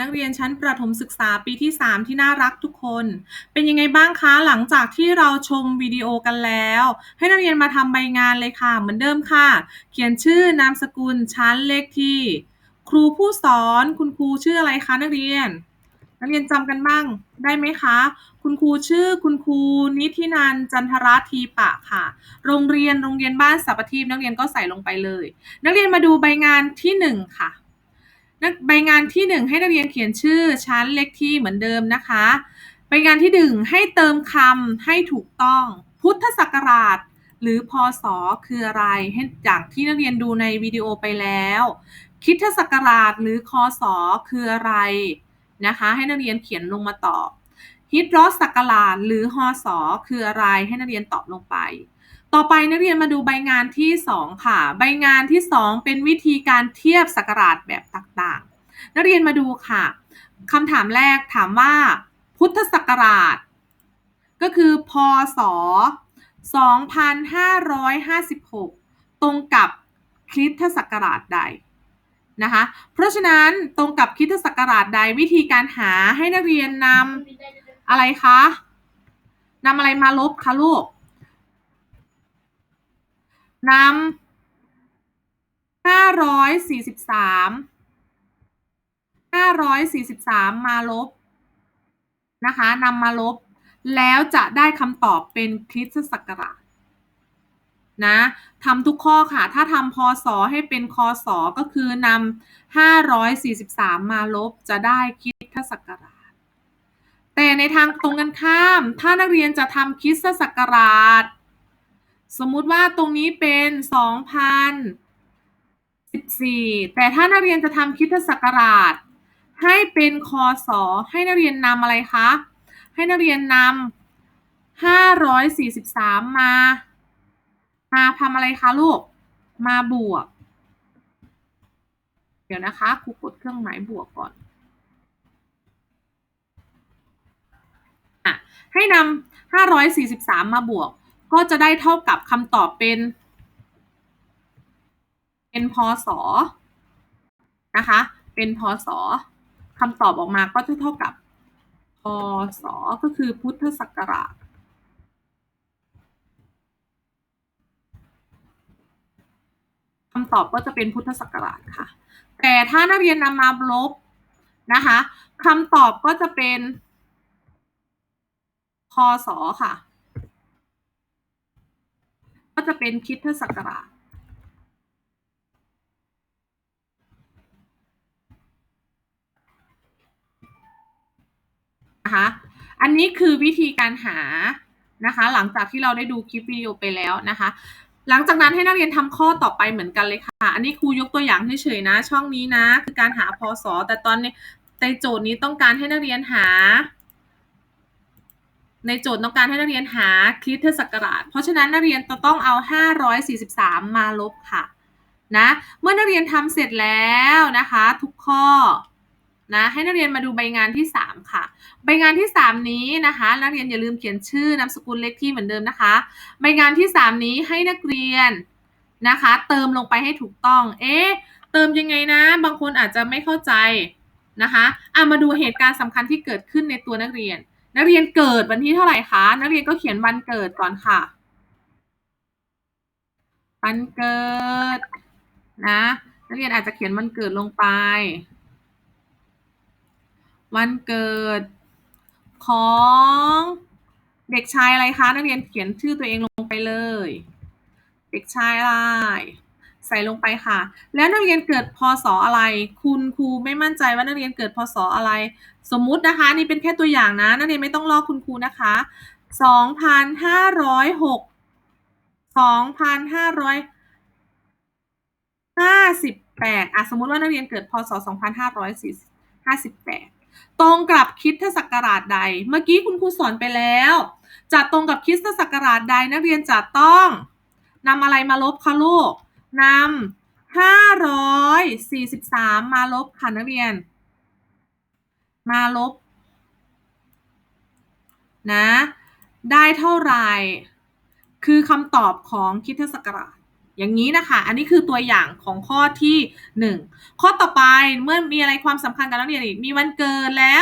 นักเรียนชั้นประถมศึกษาปีที่ 3 ที่น่ารักทุกคน เป็นยังไงบ้างคะหลังจากที่เราชมวิดีโอกันแล้ว ให้นักเรียนมาทำใบงานเลยค่ะ เหมือนเดิมค่ะ เขียนชื่อนามสกุลชั้นเลขที่ ครูผู้สอนคุณครูชื่ออะไรคะนักเรียน นักเรียนจำกันบ้างได้ไหมคะ คุณครูชื่อคุณครูนิธินันจันทรัทีปะค่ะ โรงเรียนโรงเรียนบ้านสัปทีปนักเรียนก็ใส่ลงไปเลย นักเรียนมาดูใบงานที่หนึ่งค่ะ นักใบงานที่หนึ่งให้นักเรียนเขียนชื่อชั้นเลขที่เหมือนเดิมนะคะ ใบงานที่หนึ่งให้เติมคำให้ถูกต้อง พุทธศักราช หรือพศคืออะไรให้จากที่นักเรียนดูในวิดีโอไปแล้ว คิดศักราชหรือคศคืออะไรนะคะ ให้นักเรียนเขียนลงมาตอบฮิตรอสศักราชหรือฮศคืออะไรให้นักเรียนตอบลงไป ต่อไปนักเรียนมาดูใบงานที่ 2 ค่ะ ใบงานที่ 2 เป็นวิธีการเทียบศักราชแบบต่างๆ นักเรียนมาดูค่ะคำถามแรกถามว่า พุทธศักราช ก็คือ พศ 2556 ตรงกับคริสตศักราชใดนะคะ เพราะฉะนั้นตรงกับคริสตศักราชใดวิธีการหาให้นักเรียนนำอะไรคะนำอะไรมาลบคะลูก นำห้าร้อยสี่สิบสามห้าร้อยสี่สิบสามมาลบนะคะนำมาลบ แล้วจะได้คำตอบเป็นคริสตศักราชนะทำทุกข้อค่ะ ถ้าทำพศให้เป็นคศก็คือนำห้าร้อยสี่สิบสามมาลบจะได้คริสตศักราช แต่ในทางตรงกันข้าม ถ้านักเรียนจะทำคริสตศักราช สมมุติว่าตรงนี้เป็นสองพันสิบสี่แต่ถ้านักเรียนจะทำคริสตศักราช ให้เป็นคศให้นักเรียนนำอะไรคะ ให้นักเรียนนำห้าร้อยสี่สิบสามมา มาทำอะไรคะลูก มาบวก เดี๋ยวนะคะครูกดเครื่องหมายบวกก่อนอะให้นำห้าร้อยสี่สิบสามมาบวก ก็จะได้เท่ากับคำตอบเป็น เป็นพศนะคะ เป็นพศคำตอบออกมาก็จะเท่ากับพศก็คือพุทธศักราชคำตอบก็จะเป็นพุทธศักราชค่ะ แต่ถ้านักเรียนนำมาลบนะคะคำตอบก็จะเป็นพศค่ะ จะเป็นคิดทศักราชนะคะอันนี้คือวิธีการหานะคะ หลังจากที่เราได้ดูคลิปวิดีโอไปแล้วนะคะ หลังจากนั้นให้นักเรียนทำข้อต่อไปเหมือนกันเลยค่ะ อันนี้ครูยกตัวอย่างเฉยๆนะ ช่องนี้นะ คือการหาพศแต่ตอนนี้ในโจทย์นี้ต้องการให้นักเรียนหา ในโจทย์ต้องการให้นักเรียนหาคริสตศักราช เพราะฉะนั้นนักเรียนจะต้องเอา 543 มาลบค่ะนะเมื่อนักเรียนทำเสร็จแล้วนะคะ ทุกข้อนะให้นักเรียนมาดูใบงานที่ 3 ค่ะ ใบงานที่ 3 นี้นะคะ นักเรียนอย่าลืมเขียนชื่อนามสกุลเลขที่เหมือนเดิมนะคะ ใบงานที่ 3 นี้ให้นักเรียนนะคะ เติมลงไปให้ถูกต้อง เอ๊ะเติมยังไงนะ บางคนอาจจะไม่เข้าใจนะคะอะมาดูเหตุการณ์สำคัญที่เกิดขึ้นในตัวนักเรียน นักเรียนเกิดวันที่เท่าไหร่คะ นักเรียนก็เขียนวันเกิดก่อนค่ะ วันเกิด นะ นักเรียนอาจจะเขียนวันเกิดลงไป วันเกิดของเด็กชายอะไรคะ นักเรียนเขียนชื่อตัวเองลงไปเลย เด็กชายอะไร ใส่ลงไปค่ะ แล้วนักเรียนเกิดพศอะไร คุณครูไม่มั่นใจว่านักเรียนเกิดพศอะไร สมมุตินะคะ นี่เป็นแค่ตัวอย่างนะ นักเรียนไม่ต้องลอกคุณครูนะคะสองพันห้าร้อยหกสองพันห้าร้อยห้าสิบแปดอะสมมติว่านักเรียนเกิดพศสองพันห้าร้อยสี่ห้าสิบแปดตรงกับคิดทศักราชใด เมื่อกี้คุณครูสอนไปแล้วจะตรงกับคิดทศักราชใดนักเรียนจะต้องนำอะไรมาลบคะลูก นำห้าร้อยสี่สิบสามมาลบค่ะนักเรียน มาลบ นะ ได้เท่าไหร่ คือคำตอบของคิดศักราชอย่างนี้นะคะ อันนี้คือตัวอย่างของข้อที่ 1 ข้อต่อไปเมื่อมีอะไรความสำคัญกับนักเรียนอีก มีวันเกิดแล้ว